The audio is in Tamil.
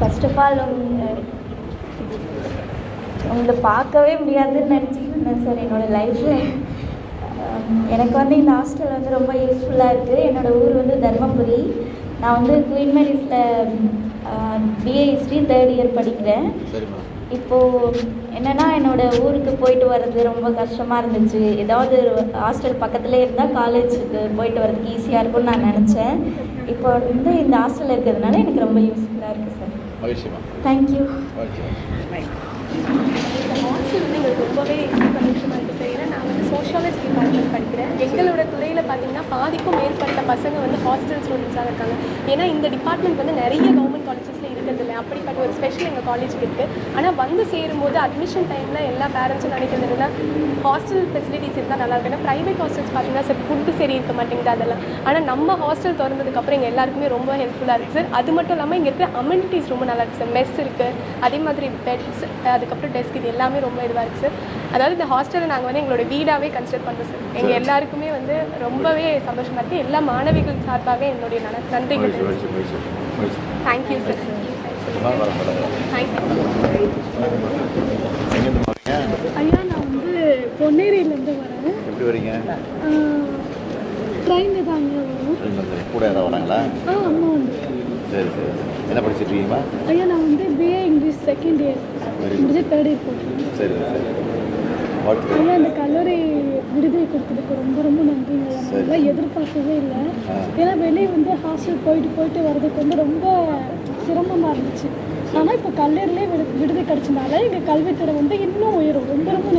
ஃபர்ஸ்ட் ஆஃப் ஆல் உங்களை பார்க்கவே முடியாதுன்னு நினச்சிட்டு இருந்தேன் சார். என்னோடய லைஃப்பில் எனக்கு வந்து இந்த ஹாஸ்டல் வந்து ரொம்ப யூஸ்ஃபுல்லாக இருக்குது என்னோடய ஊர் வந்து தர்மபுரி. நான் வந்து குயின் மேரிஸில் பிஏ ஹிஸ்ட்ரி தேர்ட் இயர் படிக்கிறேன். இப்போது என்னென்னா என்னோடய ஊருக்கு போயிட்டு வர்றது ரொம்ப கஷ்டமாக இருந்துச்சு. ஏதாவது ஹாஸ்டல் பக்கத்துலேயே இருந்தால் காலேஜுக்கு போயிட்டு வர்றதுக்கு ஈஸியாக இருக்கும்னு நான் நினச்சேன். இப்போ வந்து இந்த ஹாஸ்டல் இருக்கிறதுனால எனக்கு ரொம்ப யூஸ்ஃபுல்லாக இருக்குது சார். மகிழ்ச்சிமா தேங்க்யூ மகிழ்ச்சி இந்த ஹாஸ்டல் வந்து எங்களுக்கு ரொம்பவே சந்தோஷமாக இருக்குது சார் ஏன்னா நான் வந்து சோஷியாலஜி டிபார்ட்மெண்ட் படிக்கிறேன் எங்களோட துறையில் பார்த்தீங்கன்னா பாதிக்கும் மேற்பட்ட பசங்க வந்து ஹாஸ்டல் ஸ்டூடெண்ட்ஸாக இருக்காங்க ஏன்னா இந்த டிபார்ட்மெண்ட் வந்து நிறைய கவர்மெண்ட் காலேஜஸில் இருக்கிறது இல்லை அப்படிப்பட்ட ஒரு ஸ்பெஷல் எங்கள் காலேஜுக்கு இருக்குது ஆனால் வந்து சேரும்போது அட்மிஷன் டைமில் எல்லா பேரண்ட்ஸும் நினைக்கிறது என்னன்னா ஹாஸ்டல் ஃபெசிலிட்டிஸ் இருந்தால் நல்லா இருக்கும். ஏன்னா ப்ரைவேட் ஹாஸ்டல்ஸ் பார்த்தீங்கன்னா சார் ஃபுட்டு சரி இருக்க மாட்டேங்குது அதெல்லாம். ஆனால் நம்ம ஹாஸ்டல் திறந்ததுக்கப்புறம் எங்கள் எல்லாருக்குமே ரொம்ப ஹெல்ப்ஃபுல்லாக இருக்குது சார் அது மட்டும் இல்லாமல் இங்கே இருக்கிற அமெனிட்டிஸ் ரொம்ப நல்லா இருக்குது சார் மெஸ் இருக்குது அதே மாதிரி பெட்ஸ் அதுக்கப்புறம் டெஸ்க் இது எல்லாமே ரொம்ப இதுவாக இருக்குது சார் அதாவது இந்த ஹாஸ்டலை நாங்கள் வந்து எங்களோட வீடாகவே கன்சிடர் பண்ணுறோம் சார். எங்கள் எல்லாருக்குமே வந்து ரொம்பவே சந்தோஷமாக இருக்குது எல்லா மாணவிகள் சார்பாக என்னுடைய நன நன்றிகள் தேங்க்யூ சார் எங்கேருந்து ஐயா நான் வந்து பொன்னேரியிலேருந்து வரேன். எப்படி வரீங்க? ட்ரெயினில் தாங்க வரும் ரெண்டு வந்து கூட யாராவது வராங்களா? ஆ அம்மா வந்து சரி சரி. என்ன படிச்சிட்டு இருக்கீங்களா ஐயா நான் வந்து பிஏ இங்கிலீஷ் செகண்ட் இயர். முடிஞ்சு தேர்ட் இயர் போகிறேன் சரி சரி. வாழ்த்துக்கள் ஐயா இந்த கல்லூரி விடுதலை கொடுத்ததுக்கு ரொம்ப ரொம்ப நன்றிங்க. எதிர்பார்க்கவே இல்லை. ஏன்னா வெளியே வந்து ஹாஸ்டல் போயிட்டு போயிட்டு வர்றதுக்கு வந்து ரொம்ப சிரமமாக இருந்துச்சு. ஆனால் இப்போ கல்லூரிலே விடு விடுதி கிடச்சனால எங்கள் கல்வித்துறை வந்து இன்னும் உயரும். ரொம்ப ரொம்ப